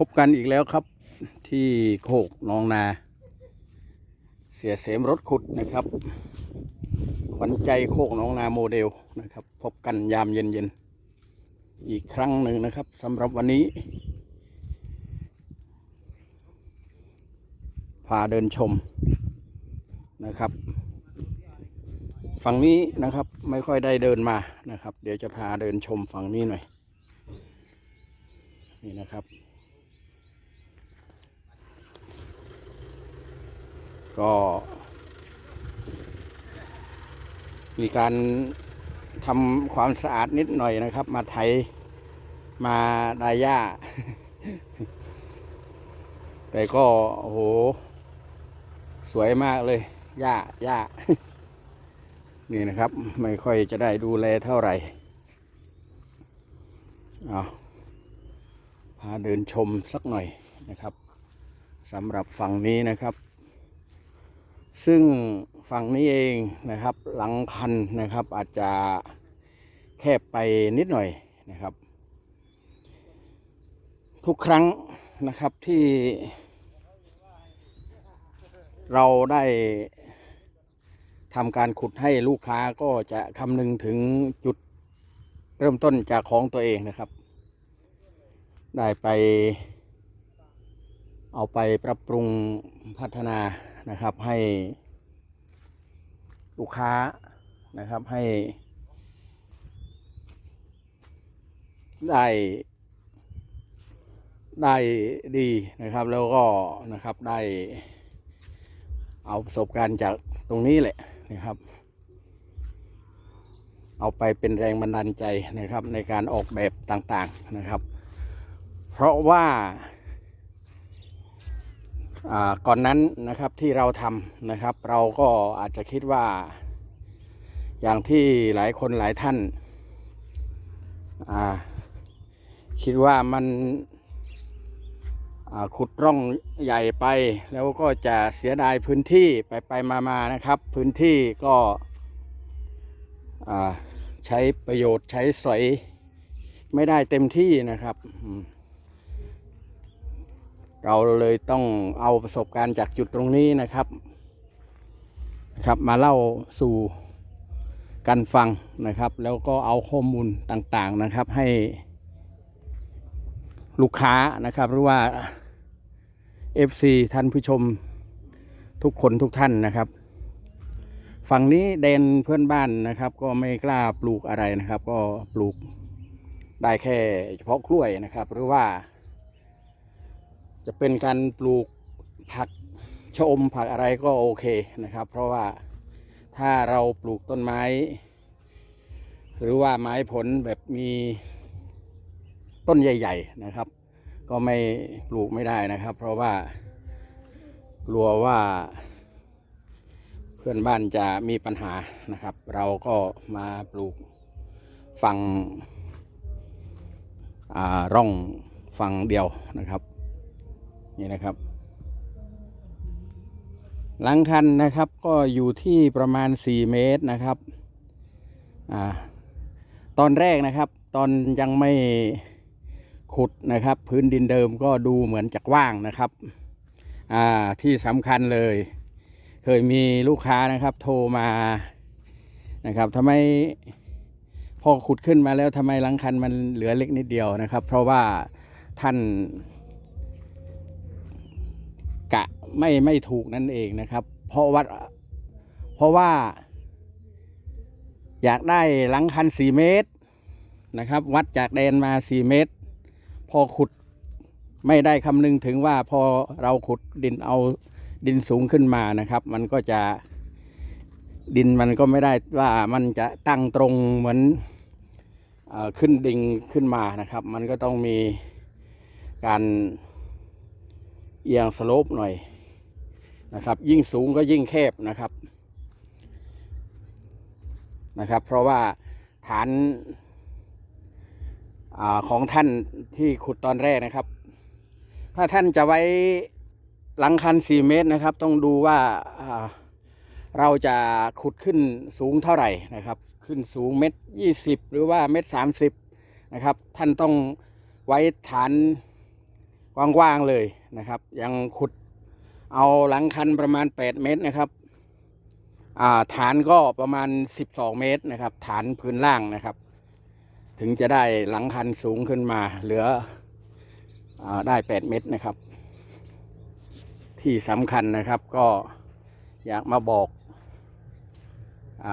พบกันอีกแล้วครับที่โคกหนองนา เสียเสมรถขุดนะครับขวัญใจโคกหนองนาโมเดลนะครับ พบกันยามเย็นๆอีกครั้งหนึ่งนะครับสำหรับวันนี้ พาเดินชมนะครับ ฝั่งนี้นะครับไม่ค่อยได้เดินมานะครับ เดี๋ยวจะพาเดินชมฝั่งนี้หน่อยนี่นะครับ ก็ มีการทำความสะอาดนิดหน่อยนะครับ มาไถมาดายหญ้า แต่ก็โอ้โห สวยมากเลยหญ้าหญ้านี่นะครับ ไม่ค่อยจะได้ดูแลเท่าไหร่เอาพาเดินชมสักหน่อยนะครับสำหรับฝั่งนี้นะครับ ซึ่งฝั่งนี้เองนะครับหลังคันนะครับ อาจจะแคบไปนิดหน่อยนะครับ ทุกครั้งนะครับที่ เราได้ทำการขุดให้ลูกค้าก็จะคำนึงถึงจุดเริ่มต้นจากของตัวเองนะครับ ได้ไป เอาไปปรับปรุงพัฒนา นะครับให้ลูกค้านะครับให้ ได้ได้ดีนะครับแล้วก็นะครับได้ เอาประสบการณ์จากตรงนี้แหละนะครับ เอาไปเป็นแรงบันดาลใจนะครับในการออกแบบต่างๆนะครับ เพราะว่า ก่อนนั้นนะครับที่เราทำนะครับ เราก็อาจจะคิดว่า อย่างที่หลายคนหลายท่านาคิดว่ามันขุดร่องใหญ่ไป แล้วก็จะเสียดายพื้นที่ไปไปมามานะครับ พื้นที่ก็ใช้ประโยชน์ใช้สอยไม่ได้เต็มที่นะครับ เราเลยต้องเอาประสบการณ์จากจุดตรงนี้นะครับนะครับ มาเล่าสู่กันฟังนะครับ แล้วก็เอาข้อมูลต่างๆนะครับให้ลูกค้านะครับ หรือว่า FC ท่านผู้ชมทุกคนทุกท่านนะครับ ฝั่งนี้แดนเพื่อนบ้านนะครับ ก็ไม่กล้าปลูกอะไรนะครับ ก็ปลูกได้แค่เฉพาะกล้วยนะครับ หรือว่า จะเป็นการปลูกผักชะอมผักอะไรก็โอเคนะครับ เพราะว่าถ้าเราปลูกต้นไม้ หรือว่าไม้ผลแบบมีต้นใหญ่ ๆนะครับ ก็ไม่ปลูกไม่ได้นะครับ เพราะว่ากลัวว่า เพื่อนบ้านจะมีปัญหานะครับ เราก็มาปลูกฝั่งร่องฝั่งเดียวนะครับ นี่นะครับ หลังคันนะครับก็อยู่ที่ประมาณ 4 เมตรนะครับอ่าตอนแรกนะครับ ตอนยังไม่ขุดนะครับ พื้นดินเดิมก็ดูเหมือนจะกว้างนะครับอ่าที่สำคัญเลย เคยมีลูกค้านะครับโทรมานะครับทำไมพอขุดขึ้นมาแล้วทำไมหลังคันมันเหลือเล็กนิดเดียวนะครับ เพราะว่าท่าน กะไม่ไม่ถูกนั่นเองนะครับ เพราะวัดเพราะว่า อยากได้หลังคัน4เมตรนะครับ วัดจากแดนมา4เมตร พอขุดไม่ได้คำนึงถึงว่าพอเราขุดดินเอาดินสูงขึ้นมานะครับ มันก็จะดินมันก็ไม่ได้ว่ามันจะตั้งตรงเหมือนอขึ้นดิ่งขึ้นมานะครับ มันก็ต้องมีการ เอียงสโลปหน่อยนะครับ ยิ่งสูงก็ยิ่งแคบนะครับนะครับ เพราะว่าฐานอาของท่านที่ขุดตอนแรกนะครับ ถ้าท่านจะไว้หลังคัน 4 เมตรนะครับ ต้องดูว่าอ่าเราจะขุดขึ้นสูงเท่าไหร่นะครับ ขึ้นสูงเมตรยี่สิบหรือว่าเมตรสามสิบนะครับ ท่านต้องไว้ฐาน กว้างๆเลยนะครับ ยังขุดเอาหลังคันประมาณ 8 เมตรนะครับาฐานก็ประมาณ 12 เมตรนะครับ ฐานพื้นล่างนะครับ ถึงจะได้หลังคันสูงขึ้นมา เหลืออได้ 8 เมตรนะครับ ที่สำคัญนะครับก็อยากมาบอกอ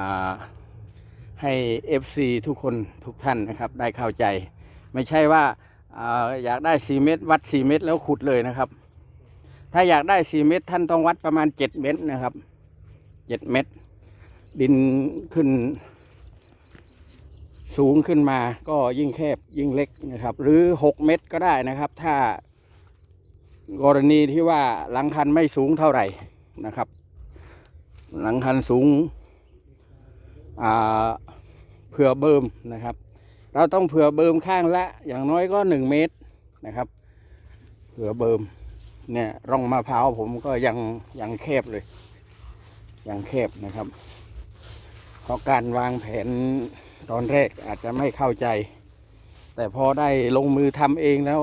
ให้ FC ทุกคนทุกท่านนะครับ ได้เข้าใจ ไม่ใช่ว่า อยากได้4เมตร วัด4เมตรแล้วขุดเลยนะครับ ถ้าอยากได้4เมตร ท่านต้องวัดประมาณ7เมตรนะครับ7เมตร ดินขึ้น สูงขึ้นมาก็ยิ่งแคบยิ่งเล็กนะครับ หรือ6เมตรก็ได้นะครับ ถ้ากรณีที่ว่าหลังคันไม่สูงเท่าไหร่นะครับ หลังคันสูงเผื่อเบิมนะครับ เราต้องเผื่อเบิมข้างละ อย่างน้อยก็1เมตรนะครับ เผื่อเบิมเนี่ยร่องมะพร้าวผมก็ยังยังแคบเลย ยังแคบนะครับ เพราะการวางแผนตอนแรกอาจจะไม่เข้าใจ แต่พอได้ลงมือทำเองแล้ว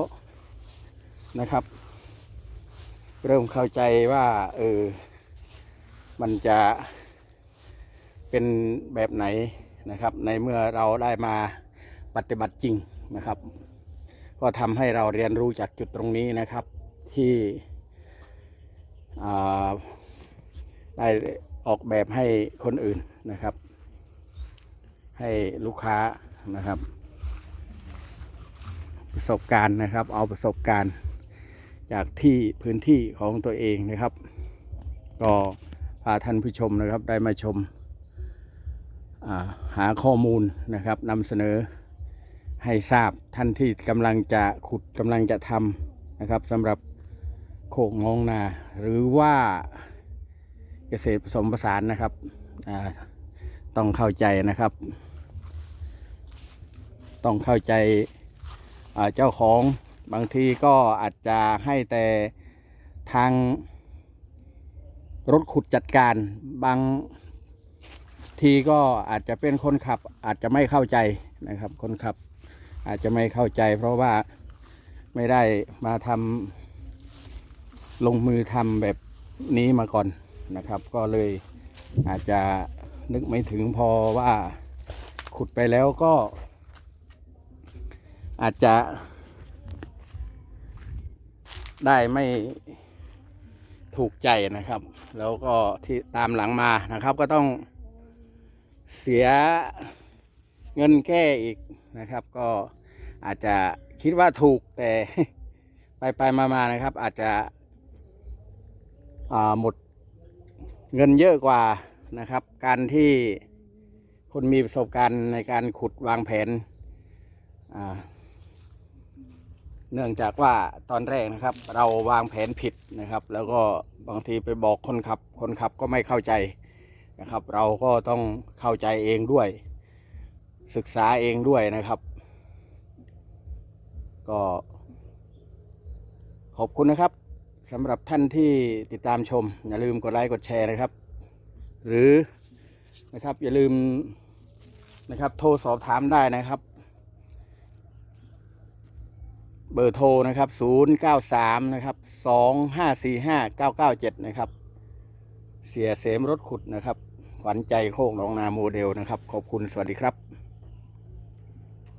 นะครับ เริ่มเข้าใจว่าเออมันจะเป็นแบบไหนนะครับ ในเมื่อเราได้มา ปฏิบัติจริงนะครับ ก็ทำให้เราเรียนรู้จากจุดตรงนี้นะครับ ที่ได้ออกแบบให้คนอื่นนะครับ ให้ลูกค้านะครับ ประสบการณ์นะครับ เอาประสบการณ์จากที่พื้นที่ของตัวเองนะครับ ก็พาท่านผู้ชมนะครับได้มาชมาหาข้อมูลนะครับนำเสนอ ให้ทราบท่านที่กำลังจะขุดกำลังจะทำนะครับสำหรับโคกงองนา หรือว่าเกษตรผสมผสานนะครับต้องเข้าใจนะครับ ต้องเข้าใจเจ้าของบางทีก็อาจจะให้แต่ทางรถขุดจัดการบางทีก็อาจจะเป็นคนขับอาจจะไม่เข้าใจนะครับคนขับ อาจจะไม่เข้าใจ เพราะว่าไม่ได้มาทำลงมือทำแบบนี้มาก่อนนะครับ ก็เลยอาจจะนึกไม่ถึงพอว่าขุดไปแล้วก็ อาจจะ ได้ไม่ถูกใจนะครับ แล้วก็ที่ตามหลังมานะครับ ก็ต้องเสียเงินแก้อีกนะครับ ก็ อาจจะคิดว่าถูกแต่ไปไปมามานะครับ อาจจะหมดเงินเยอะกว่านะครับ การที่คนมีประสบการณ์ในการขุดวางแผน เนื่องจากว่าตอนแรกนะครับ เราวางแผนผิดนะครับ แล้วก็บางทีไปบอกคนขับ คนขับก็ไม่เข้าใจนะครับ เราก็ต้องเข้าใจเองด้วย ศึกษาเองด้วยนะครับ ก็ขอบคุณนะครับสำหรับท่านที่ติดตามชม อย่าลืมกดไลค์กดแชร์นะครับ หรือนะครับอย่าลืมนะครับโทรสอบถามได้นะครับ เบอร์โทรนะครับ 093 นะครับ 2545 997 นะครับ เสียเสมรถขุดนะครับขวัญใจโคกหนองนาโมเดลนะครับ ขอบคุณสวัสดีครับ